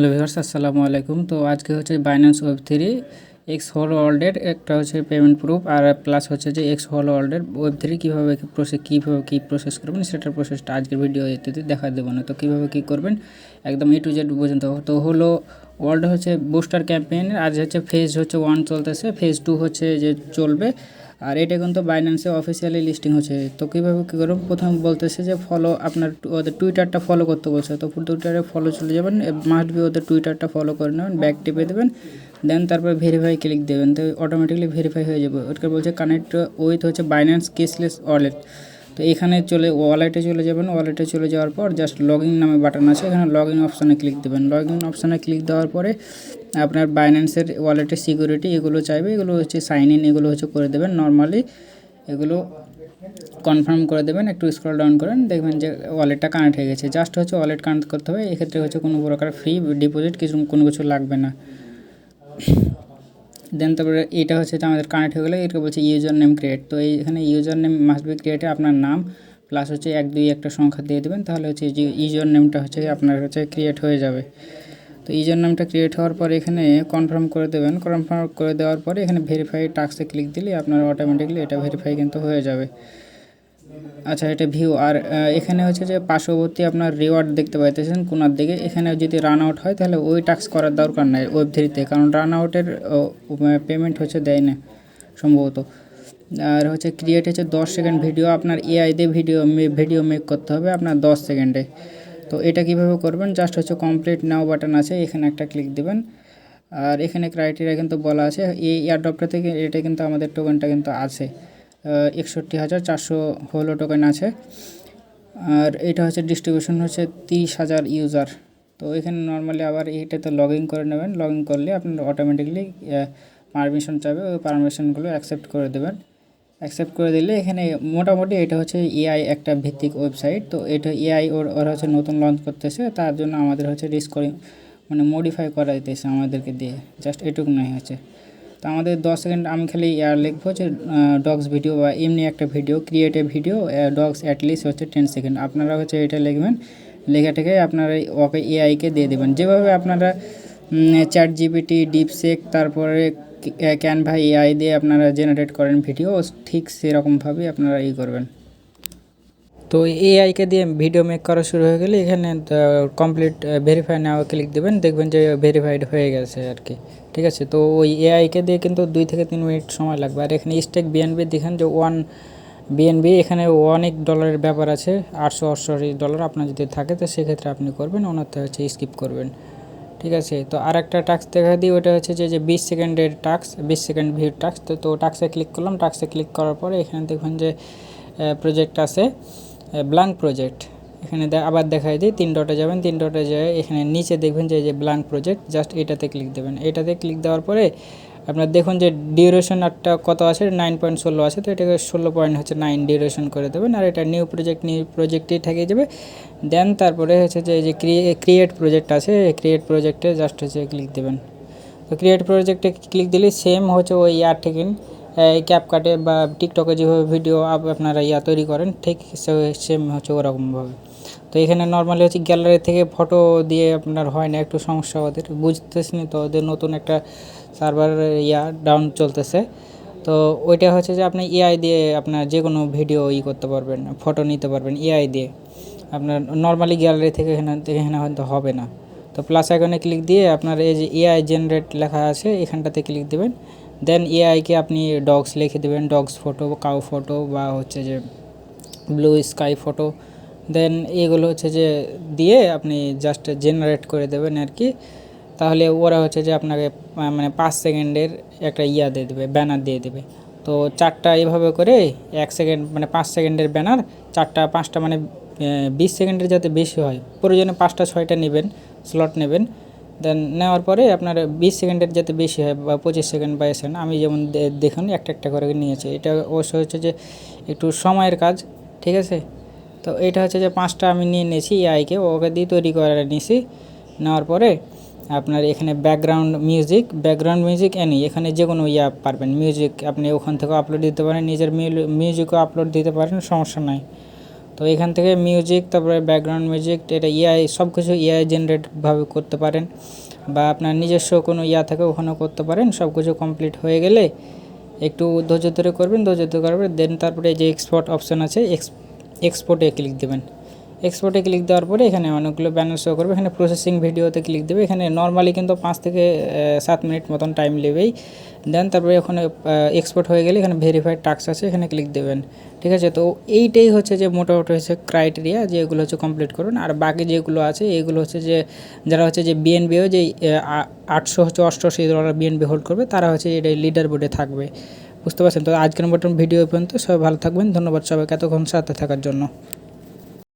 Hello viewers আসসালামু আলাইকুম তো আজকে হচ্ছে বাইন্যান্স ওয়েব থ্রি এক্স হল ওয়ার্ল্ডের একটা হচ্ছে পেমেন্ট প্রুফ আর প্লাস হচ্ছে যে এক্স হল ওয়ার্ল্ডের ওয়েব থ্রি কীভাবে প্রসেস কীভাবে কী প্রসেস করবেন, সেটার প্রসেসটা আজকের ভিডিও ইত্যাদি দেখা দেবো না। তো কীভাবে কী করবেন, একদম এ টু জেড পর্যন্ত। তো হলো ওয়ার্ল্ড হচ্ছে বুস্টার ক্যাম্পেইন আজ হচ্ছে ফেজ হচ্ছে ওয়ান চলতেছে। ফেজ টু হচ্ছে যে চলবে। আর এটা কিন্তু বাইন্যান্সে অফিসিয়ালি লিস্টিং হচ্ছে। তো কীভাবে কী করব? প্রথম বলতেছে যে ফলো আপনার ওদের টুইটারটা ফলো করতে বলছে। তো টুইটারে ফলো চলে যাবেন মাস্ট বি ওদের টুইটারটা ফলো করে নেবেন ব্যাক টিপে দেবেন দেন তারপর ভেরিফাই ক্লিক দেবেন। তো অটোমেটিকলি ভেরিফাই হয়ে যাবে। ওটাকে বলছে কানেক্ট উইথ হচ্ছে বাইন্যান্স কেসলেস ওয়ালেট তো এখানে চলে ওয়ালেটে চলে যাবেন ওয়ালেটে চলে যাওয়ার পর জাস্ট লগ নামে বাটন আছে, এখানে লগ ইন অপশানে ক্লিক দেবেন। লগ ইন অপশানে ক্লিক দেওয়ার পরে আপনার বাইন্যান্সের ওয়ালেটের সিকিউরিটি এগুলো চাইবে, এগুলো হচ্ছে সাইন ইন এগুলো হচ্ছে করে দেবেন। নর্মালি এগুলো কনফার্ম করে দেবেন, একটু স্ক্রল ডাউন করেন, দেখবেন যে ওয়ালেটটা কানেক্ট হয়ে গেছে। জাস্ট হচ্ছে ওয়ালেট কানেক্ট করতে হবে, এক্ষেত্রে হচ্ছে কোনো প্রকার ফ্রি ডিপোজিট কিছু, কোনো কিছু লাগবে না। দেন তারপরে এটা হচ্ছে আমাদের কানেক্ট হয়ে গেলে, এটাকে বলছে ইউজার নেম ক্রিয়েট তো এখানে user name must be created আপনার নাম প্লাস হচ্ছে এক, দুই, একটা সংখ্যা দিয়ে দেবেন, তাহলে হচ্ছে যে ইউজার নেমটা হচ্ছে আপনার হচ্ছে ক্রিয়েট হয়ে যাবে। তো ইউজার নামটা ক্রিয়েট হওয়ার পর এখানে কনফার্ম করে দেবেন কনফার্ম করে দেওয়ার পরে এখানে ভেরিফাই টাক্সে ক্লিক দিলে আপনার অটোমেটিকলি এটা ভেরিফাই কিন্তু হয়ে যাবে। আচ্ছা এটা ভিউ আর এখানে হচ্ছে যে পার্শ্ববর্তী আপনার রিওয়ার্ড দেখতে পাইতেছেন কোনার দিকে। এখানে যদি রান আউট হয়, তাহলে ওই টাক্স করার দরকার নাই ওয়েব থ্রিতে কারণ রান আউটের পেমেন্ট হচ্ছে দেয় না, সম্ভবত। আর হচ্ছে ক্রিয়েট হচ্ছে দশ সেকেন্ড ভিডিও আপনার এআই দিয়ে ভিডিও ভিডিও মেক করতে হবে আপনার দশ সেকেন্ডে তো এটা কীভাবে করবেন? জাস্ট হচ্ছে কমপ্লিট নাও বাটন আছে, এখানে একটা ক্লিক দেবেন। আর এখানে ক্রাইটেরিয়া কিন্তু বলা আছে। এই এয়ারড্রপটা থেকে, এটা কিন্তু আমাদের টোকেনটা কিন্তু আছে। একষট্টি হাজার চারশো হলো টোকেন আছে। আর এটা হচ্ছে ডিস্ট্রিবিউশন হচ্ছে তিরিশ হাজার ইউজার তো এখানে নর্মালি আবার এইটাতে লগ ইন করে নেবেন। লগ ইন করলে আপনার অটোমেটিকলি পারমিশন চাবে ওই পারমিশনগুলো অ্যাকসেপ্ট করে দেবেন। অ্যাকসেপ্ট করে দিলে এখানে মোটামুটি এটা হচ্ছে এআই একটা ভিত্তিক ওয়েবসাইট তো এটা এআই ওর, ওরা হচ্ছে নতুন লঞ্চ করতেছে। তার জন্য আমাদের হচ্ছে রিস্ক মানে মডিফাই করা দিতেছে আমাদেরকে দিয়ে। জাস্ট এটুকু নয় হচ্ছে। তো আমাদের দশ সেকেন্ড আমি খালি লিখব যে ডগস ভিডিও বা এমনি একটা video creative video dogs at least হচ্ছে টেন সেকেন্ড আপনারা হচ্ছে এটা লিখবেন, লেখা থেকে আপনারা ওকে এআইকে দিয়ে দেবেন। যেভাবে আপনারা চ্যাট জিবিটি ডিপসেক তারপরে ক্যানভা এআই দিয়ে আপনারা জেনারেট করেন ভিডিও ঠিক সেরকমভাবেই আপনারা ই করবেন। তো এআইকে দিয়ে ভিডিও মেক করা শুরু হয়ে গেলে এখানে কমপ্লিট ভেরিফাই নেওয়া ক্লিক দেবেন, দেখবেন যে ভেরিফাইড হয়ে গেছে আর কি। ঠিক আছে? তো ওই এআইকে দিয়ে কিন্তু দুই থেকে তিন মিনিট সময় লাগবে। আর এখানে স্টেক বিএনবি দেখেন যে ওয়ান বিএনবি এখানে অনেক ডলারের ব্যাপার আছে, আটশো আটষট্টি ডলার আপনার যদি থাকে, তো সেক্ষেত্রে আপনি করবেন ওনাতে হচ্ছে স্কিপ করবেন। ঠিক আছে? তো আর একটা টাক্স দেখা দিই, ওটা হচ্ছে যে যে বিশ সেকেন্ডের টাক্স বিশ সেকেন্ড ভিউ টাক্স তো তো টাক্সে ক্লিক করলাম টাক্সে ক্লিক করার পরে এখানে দেখবেন যে প্রজেক্ট আছে ব্ল্যাঙ্ক প্রজেক্ট এখানে আবার দেখাই দিই, তিন ডটে যাবেন, তিন ডটে যায় এখানে নিচে দেখবেন যে যে ব্ল্যাঙ্ক প্রজেক্ট জাস্ট এটাতে ক্লিক দেবেন। এটাতে ক্লিক দেওয়ার পরে আপনার দেখুন যে ডিউরেশন একটা কত আছে? নাইন পয়েন্ট ষোলো আছে, তো এটাকে ষোলো পয়েন্ট হচ্ছে নাইন ডিউরেশন করে দেবেন, আর এটা নিউ প্রজেক্ট নিউ প্রজেক্টই থেকে যাবে দেন তারপরে হচ্ছে যে যে ক্রিয়েট প্রজেক্ট আছে ক্রিয়েট প্রজেক্টে জাস্ট হচ্ছে ক্লিক দেবেন। তো ক্রিয়েট প্রজেক্টে ক্লিক দিলে সেম হচ্ছে ওই ইয়ার থেকে ক্যাপকাটে বা টিকটকে যেভাবে ভিডিও আপনারা ইয়া তৈরি করেন, ঠিক সেম হচ্ছে ওরকমভাবে। তো এখানে নর্মালি হচ্ছে গ্যালারি থেকে ফটো দিয়ে আপনার হয় না, একটু সমস্যা ওদের। বুঝতেছি না তো, ওদের নতুন একটা সার্ভার ইয়া ডাউন চলতেছে। তো ওইটা হচ্ছে যে আপনি এআই দিয়ে আপনার যে কোনো ভিডিও ই করতে পারবেন ফটো নিতে পারবেন এআই দিয়ে। আপনার নর্মালি গ্যালারি থেকে এখানে এখানে হয়তো হবে না। তো প্লাস আইকনে ক্লিক দিয়ে আপনার এই যে এআই জেনারেট লেখা আছে, এখানটাতে ক্লিক দেবেন। দেন এআইকে আপনি ডগস লিখে দেবেন ডগস ফটো কাউ ফটো বা হচ্ছে যে ব্লু স্কাই ফটো দেন এগুলো হচ্ছে যে দিয়ে আপনি জাস্ট জেনারেট করে দেবেন আর কি। তাহলে ওরা হচ্ছে যে আপনাকে মানে পাঁচ সেকেন্ডের একটা ইয়া দিয়ে দেবে ব্যানার দিয়ে দেবে। তো চারটা এইভাবে করে এক সেকেন্ড মানে পাঁচ সেকেন্ডের ব্যানার চারটা, পাঁচটা মানে বিশ সেকেন্ডের যাতে বেশি হয়। প্রয়োজনে পাঁচটা, ছয়টা নেবেন স্লট নেবেন। দেন নেওয়ার পরে আপনার বিশ সেকেন্ডের যাতে বেশি হয় বা পঁচিশ সেকেন্ড বা সেকেন্ড আমি যেমন দেখুন, একটা একটা করে নিয়েছি। এটা অবশ্য হচ্ছে যে একটু সময়ের কাজ, ঠিক আছে? তো এটা হচ্ছে যে পাঁচটা আমি নিয়ে নিয়েছি এআইকে ওকে দিয়ে তৈরি করে নিয়েছি নেওয়ার পরে আপনার এখানে background music background music any এখানে যে কোনো ইয়া পারবেন। মিউজিক আপনি ওখান থেকে আপলোড দিতে পারেন, নিজের মিউজিকও আপলোড দিতে পারেন, সমস্যা নাই। তো এখান থেকে মিউজিক তারপরে ব্যাকগ্রাউন্ড মিউজিক এটা এআই সব কিছু এআই জেনারেটভাবে করতে পারেন। বা আপনার নিজস্ব কোনো ইয়া থাকে ওখানেও করতে পারেন সব কিছু কমপ্লিট হয়ে গেলে একটু ধৈর্য ধরে করবেন, ধৈর্য ধরে করবেন দেন তারপরে যে এক্সপোর্ট অপশান আছে এক্স এক্সপোর্টে ক্লিক দেবেন। এক্সপোর্টে ক্লিক দেওয়ার পরে এখানে অনেকগুলো ব্যানার শো করবে। এখানে প্রসেসিং ভিডিওতে ক্লিক দেবে। এখানে নর্মালি কিন্তু পাঁচ থেকে সাত মিনিট মতন টাইম নেবেই। দেন তারপরে ওখানে এক্সপোর্ট হয়ে গেলে এখানে ভেরিফাইড টাক্স আছে, এখানে ক্লিক দেবেন। ঠিক আছে? তো এইটাই হচ্ছে যে মোটামুটি হচ্ছে ক্রাইটেরিয়া যে এগুলো হচ্ছে কমপ্লিট করুন। আর বাকি যেগুলো আছে, এগুলো হচ্ছে যে, যারা হচ্ছে যে বিএনবিও যে আটশো হচ্ছে অষ্টআশি ডলার বিএনবি হোল্ড করবে, তারা হচ্ছে এটা লিডার বোর্ডে থাকবে। বুঝতে পারছেন? তো আজকের মতন ভিডিও পর্যন্ত সবাই ভালো থাকবেন। ধন্যবাদ সবাইকে এতক্ষণ সাথে থাকার জন্য।